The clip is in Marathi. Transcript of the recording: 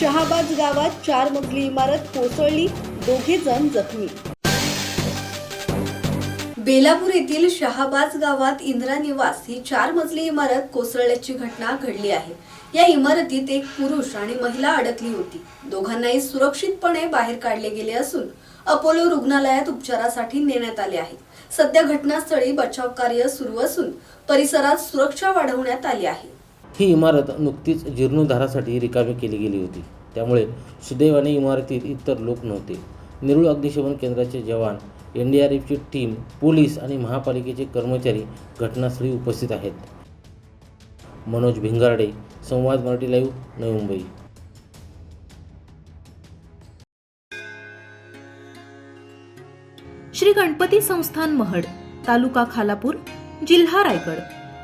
शहाबाज गावात चार मजली इमारत कोसळली. दोघे जण जखमी. बेलापूर येथील शहाबाज गावात इंदिरा निवास ही चार मजली इमारत कोसळल्याची घटना घडली आहे. या इमारतीत एक पुरुष आणि महिला अडकली होती. दोघांनाही सुरक्षितपणे बाहेर काढले गेले असून अपोलो रुग्णालयात उपचारासाठी नेण्यात आले आहे सध्या घटनास्थळी बचाव कार्य सुरू असून परिसरात सुरक्षा वाढवण्यात आली आहे. ही इमारत नुकतीच जीर्णोद्धारासाठी रिकामी केली गेली होती. त्यामुळे सुदैवाने इमारतीत इतर लोक नव्हते. निरुळ अग्निशमन केंद्राचे जवान एन डी आर एफची टीम पोलीस आणि महापालिकेचे कर्मचारी घटनास्थळी उपस्थित आहेत. मनोज भिंगारडे संवाद मराठी लाईव्ह नवी मुंबई. श्री गणपती संस्थान महड तालुका खालापूर जिल्हा रायगड.